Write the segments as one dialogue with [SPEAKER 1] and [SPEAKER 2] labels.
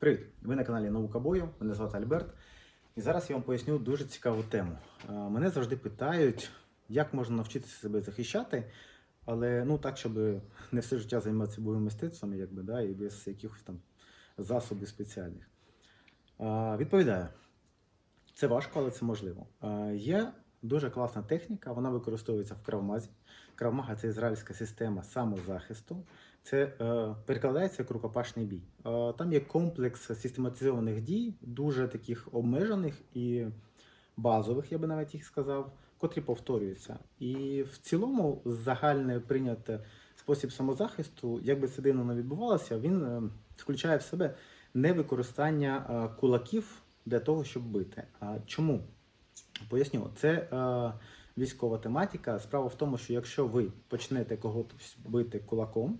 [SPEAKER 1] Привіт! Ви на каналі Наука бою. Мене звати Альберт. І зараз я вам поясню дуже цікаву тему. Е, Мене завжди питають, як можна навчитися себе захищати, але ну так, щоб не все життя займатися бойовим мистецтвом, якби, да, і без якихось там засобів спеціальних. Е, Відповідаю, це важко, але це можливо. Е, Є дуже класна техніка, вона використовується в кравмазі. Кравмага це ізраїльська система самозахисту. Це е, перекладається як рукопашний бій. Е, там є комплекс систематизованих дій, дуже таких обмежених і базових, я би навіть їх сказав, котрі повторюються. І в цілому загальне прийняте спосіб самозахисту, як би це дивно не відбувалося, він е, включає в себе невикористання е, кулаків для того, щоб бити. А чому? Поясню, це е, військова тематика. Справа в тому, що якщо ви почнете когось бити кулаком,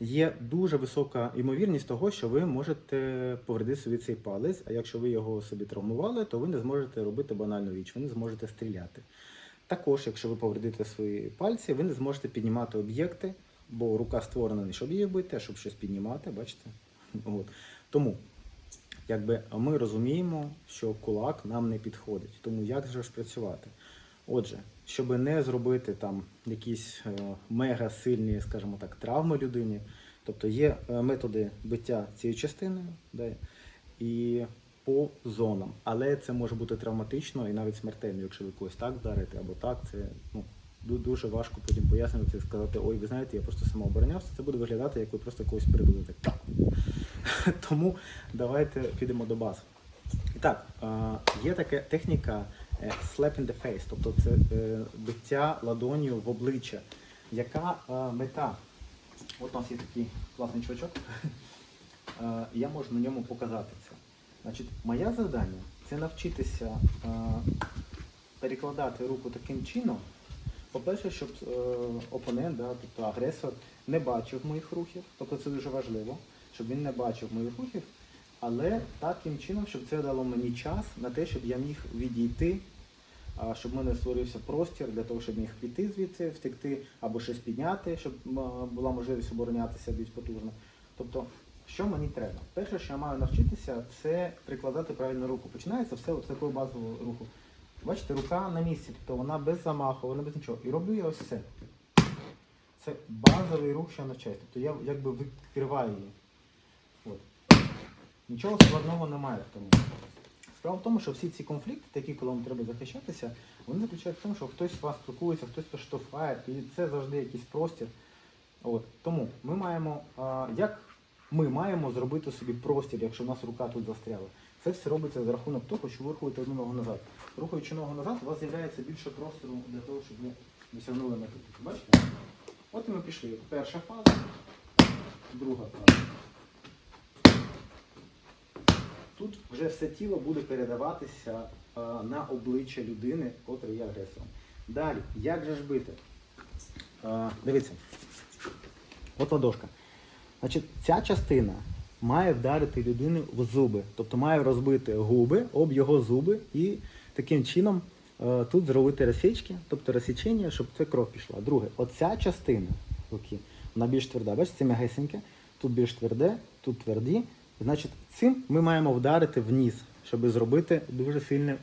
[SPEAKER 1] є дуже висока ймовірність того, що ви можете повредити собі цей палець. А якщо ви його собі травмували, то ви не зможете робити банальну річ, ви не зможете стріляти. Також, якщо ви повредите свої пальці, ви не зможете піднімати об'єкти, бо рука створена не щоб її бити, а щоб щось піднімати, бачите? От. Тому, якби ми розуміємо, що кулак нам не підходить. Тому як же ж працювати? Отже, щоб не зробити там якісь е, мега сильні, скажімо так, травми людині, тобто є е, методи биття цією частиною, да, і по зонам. Але це може бути травматично і навіть смертельно, якщо ви когось так вдарите або так, це ну, дуже важко потім пояснювати і сказати, ой, ви знаєте, я просто самооборонявся, це буде виглядати, як ви просто когось придурите. Так. Тому давайте підемо до бази. І так, є така техніка е, slap in the face, тобто це е, биття ладонью в обличчя. Яка мета? От у нас є такий класний чувачок. Я можу на ньому показати це. Значить, моє завдання це навчитися перекладати руку таким чином. По-перше, щоб е, опонент, да, тобто агресор, не бачив моїх рухів, тобто це дуже важливо, щоб він не бачив моїх рухів, але таким чином, щоб це дало мені час на те, щоб я міг відійти, щоб в мене створився простір для того, щоб міг піти звідси, втекти або щось підняти, щоб була можливість оборонятися більш потужно. Тобто, що мені треба? Перше, що я маю навчитися, це прикладати правильно руку. Починається все з такого базового руху. Бачите, рука на місці, тобто вона без замаху, вона без нічого. І роблю я ось це. Це базовий рух, що я навчаюсь. Тобто я якби відкриваю її. От. Нічого складного немає в тому. Справа в тому, що всі ці конфлікти, такі, коли вам треба захищатися, вони заключаються в тому, що хтось вас спілкується, хтось поштовхає, і це завжди якийсь простір. От. Тому ми маємо, а, як ми маємо зробити собі простір, якщо в нас рука тут застряла. Це все робиться за рахунок того, що ви рухаєте одну ногу назад. Рухаючи ногу назад, у вас з'являється більше простору для того, щоб ви досягнули мети. Бачите? От і ми пішли. Перша фаза, друга фаза. Тут вже все тіло буде передаватися на обличчя людини, котра є агресором. Далі, як же ж бити? Дивіться, от ладошка. Значить, ця частина має вдарити людину в зуби, тобто має розбити губи об його зуби і таким чином тут зробити розсічки, тобто розсічення, щоб це кров пішла. Друге, оця частина руки, вона більш тверда. Бачите, це м'ягесеньке, тут більш тверде, тут тверді. Значить, цим ми маємо вдарити вниз, щоб зробити дуже сильне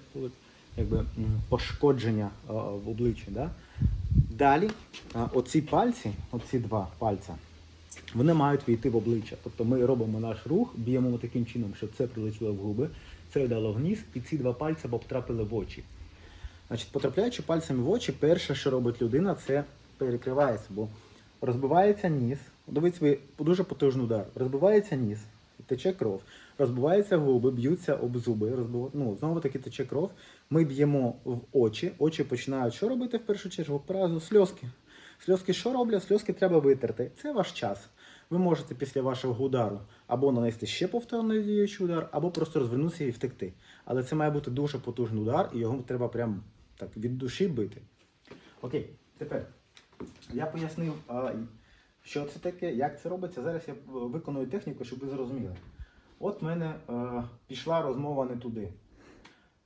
[SPEAKER 1] якби, пошкодження в обличчі. Да? Далі, оці пальці, оці два пальця, вони мають війти в обличчя. Тобто ми робимо наш рух, б'ємо таким чином, щоб це прилетіло в губи, це вдало вниз, і ці два пальці потрапили в очі. Значить, потрапляючи пальцями в очі, перше, що робить людина, це перекривається, бо розбивається ніс. Дивіться, дуже потужний удар. Розбивається ніс, тече кров, розбиваються губи, б'ються об зуби, розбив... ну, знову таки тече кров. Ми б'ємо в очі, очі починають що робити в першу чергу? Одразу сльозки. Сльозки що роблять? Сльозки треба витерти. Це ваш час. Ви можете після вашого удару або нанести ще повторний діючий удар, або просто розвернутися і втекти. Але це має бути дуже потужний удар, і його треба прям так від душі бити. Окей, тепер я пояснив, що це таке, як це робиться. Зараз я е, виконую техніку, щоб ви зрозуміли. От в мене е, пішла розмова не туди.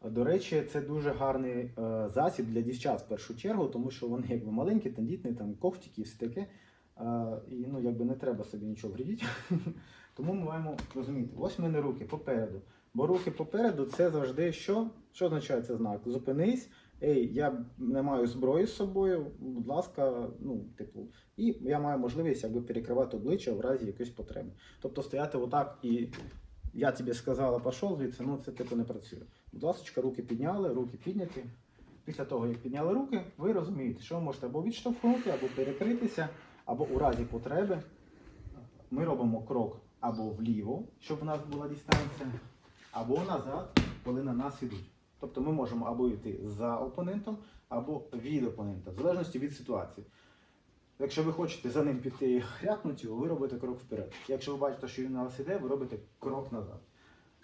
[SPEAKER 1] До речі, це дуже гарний е, засіб для дівчат в першу чергу, тому що вони якби маленькі, тендітні, там ковтики і все таке. А, і ну, якби не треба собі нічого вредити. Тому ми маємо розуміти, ось в мене руки попереду. Бо руки попереду це завжди що? Що означає цей знак? Зупинись, ей, я не маю зброї з собою, будь ласка, ну, типу, і я маю можливість якби перекривати обличчя в разі якоїсь потреби. Тобто стояти отак і я тобі сказала, пішов звідси, ну це типу не працює. Будь ласка, руки підняли, руки підняті. Після того, як підняли руки, ви розумієте, що ви можете або відштовхнути, або перекритися, або у разі потреби ми робимо крок або вліво, щоб у нас була дистанція, або назад, коли на нас йдуть. Тобто ми можемо або йти за опонентом, або від опонента, в залежності від ситуації. Якщо ви хочете за ним піти і хрякнути ви робите крок вперед. Якщо ви бачите, що він на вас іде, ви робите крок назад.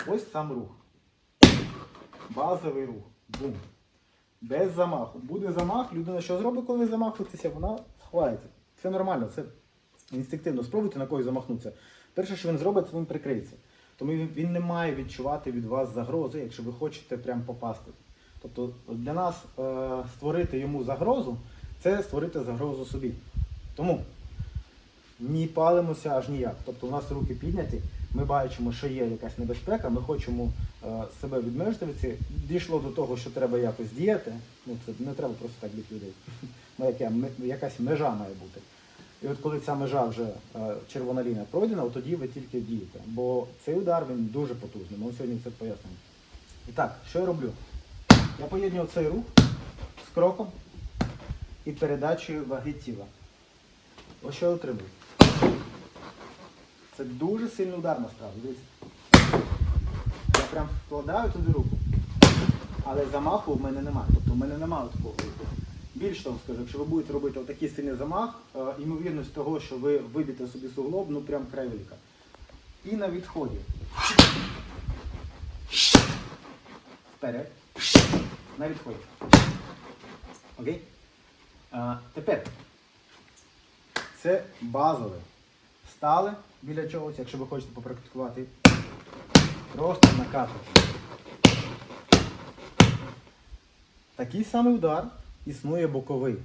[SPEAKER 1] Ось сам рух. Базовий рух. Бум. Без замаху. Буде замах, людина що зробить, коли ви замахуєтеся, вона сховається. Це нормально, це інстинктивно. Спробуйте на когось замахнутися. Перше, що він зробить, це він прикриється. Тому він, не має відчувати від вас загрози, якщо ви хочете прям попасти. Тобто для нас е, створити йому загрозу це створити загрозу собі. Тому не палимося аж ніяк. Тобто у нас руки підняті, ми бачимо, що є якась небезпека, ми хочемо е, себе відмежити від цього. Дійшло до того, що треба якось діяти. Ну, це не треба просто так бити людей. Якась межа має бути. І от коли ця межа вже е, червона лінія пройдена, от тоді ви тільки дієте. Бо цей удар він дуже потужний. Ми сьогодні це пояснимо. І так, що я роблю? Я поєдную цей рух з кроком і передачею ваги тіла. Ось що я отримую. Це дуже сильний удар насправді. Дивіться. Я прям вкладаю туди руку. Але замаху в мене немає. Тобто в мене немає такого руху. Більш того скажу, якщо ви будете робити такий сильний замах, е, ймовірність того, що ви виб'єте собі суглоб, ну прям край велика. І на відході. Вперед. На відході. Окей? А, тепер. Це базове. Стали біля чогось, якщо ви хочете попрактикувати. Просто накатувати. Такий самий удар існує боковий.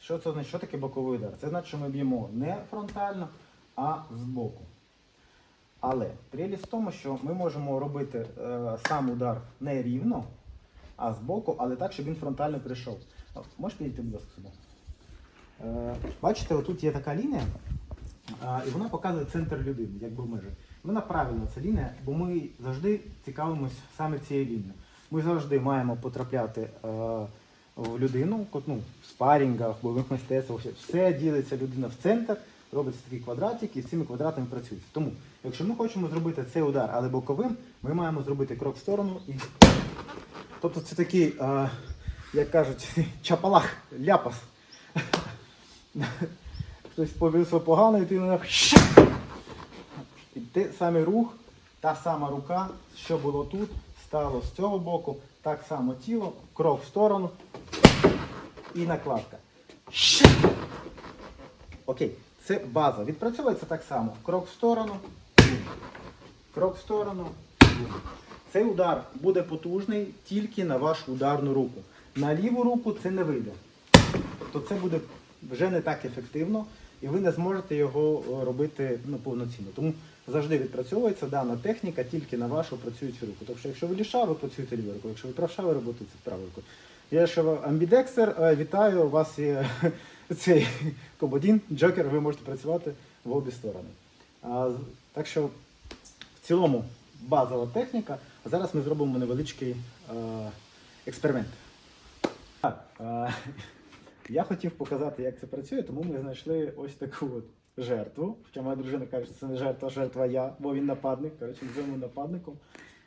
[SPEAKER 1] Що це? Що таке боковий удар? Це значить, що ми б'ємо не фронтально, а збоку. Але прелість в тому, що ми можемо робити е, сам удар не рівно, а збоку, але так, щоб він фронтально прийшов. Можеш підійти, будь ласка, сюди? Е, бачите, отут є така лінія, а, і вона показує центр людини, якби в межі. Вона правильна ця лінія, бо ми завжди цікавимось саме цією лінією. Ми завжди маємо потрапляти е, в людину, ну, в спарінгах, бойових мистецтвах, все- ділиться людина в центр, робиться такий квадратик і з цими квадратами працюють. Тому, якщо ми хочемо зробити цей удар, але боковим, ми маємо зробити крок в сторону і. Тобто це такий, е, як кажуть, чапалах, ляпас. Хтось повівся погано, і ти на і те самий рух, та сама рука, що було тут, стало з цього боку, так само тіло, крок в сторону і накладка. Окей, це база. Відпрацьовується так само. Крок в сторону, крок в сторону. Цей удар буде потужний тільки на вашу ударну руку. На ліву руку це не вийде. Тобто це буде вже не так ефективно, і ви не зможете його е, робити ну, повноцінно. Тому завжди відпрацьовується дана техніка тільки на вашу працюючу руку. Тобто, якщо ви ліша, ви працюєте лівою рукою, якщо ви правша, ви працюєте правою рукою. Я що амбідекстер, е, вітаю, у вас є цей кободін, джокер, ви можете працювати в обі сторони. Так що в цілому базова техніка. А зараз ми зробимо невеличкий е, експеримент. Так, е, я хотів показати, як це працює, тому ми знайшли ось таку от жертву. Хоча моя дружина каже, що це не жертва, а жертва я, бо він нападник. Коротше, називаємо нападником.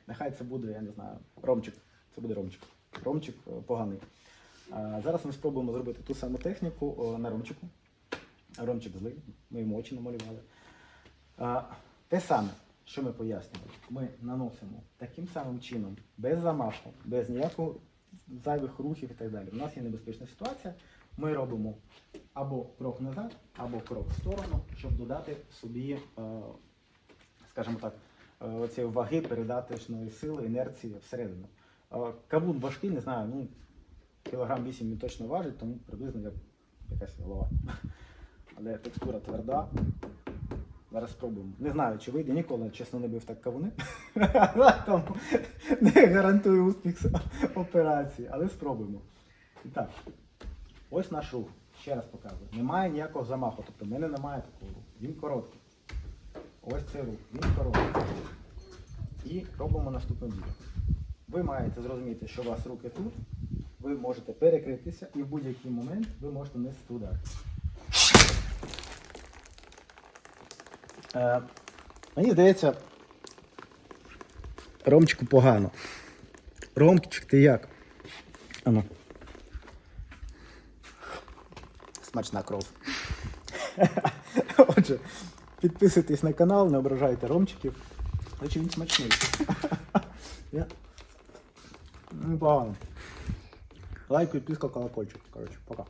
[SPEAKER 1] Нехай це буде, я не знаю, Ромчик. Це буде Ромчик. Ромчик е, поганий. Зараз ми спробуємо зробити ту саму техніку на Ромчику. Ромчик злий, ми йому очі намалювали. Те саме, що ми пояснювали, ми наносимо таким самим чином, без замаху, без ніякого зайвих рухів і так далі. У нас є небезпечна ситуація. Ми робимо або крок назад, або крок в сторону, щоб додати собі, е, скажімо так, е, оцієї ваги передаточної сили, інерції всередину. Кавун важкий, не знаю, ну, кілограм 8 він точно важить, тому приблизно як якась голова. але текстура тверда. Зараз спробуємо. Не знаю, чи вийде, ніколи, чесно, не бив так кавуни. Тому не гарантую успіх операції, але спробуємо. Так, ось наш рух. Ще раз показую. Немає ніякого замаху. Тобто в мене немає такого руху. Він короткий. Ось цей рух, він короткий. І робимо наступну дію. Ви маєте зрозуміти, що у вас руки тут, ви можете перекритися і в будь-який момент ви можете нести удар. Е, мені здається, Ромчику погано. Ромчик, ти як? Ану. Смачна кров. Отже, підписуйтесь на канал, не ображайте ромчиків. Хоче він смачний. Непогано. Лайк, підписка, колокольчик. Коротше, пока.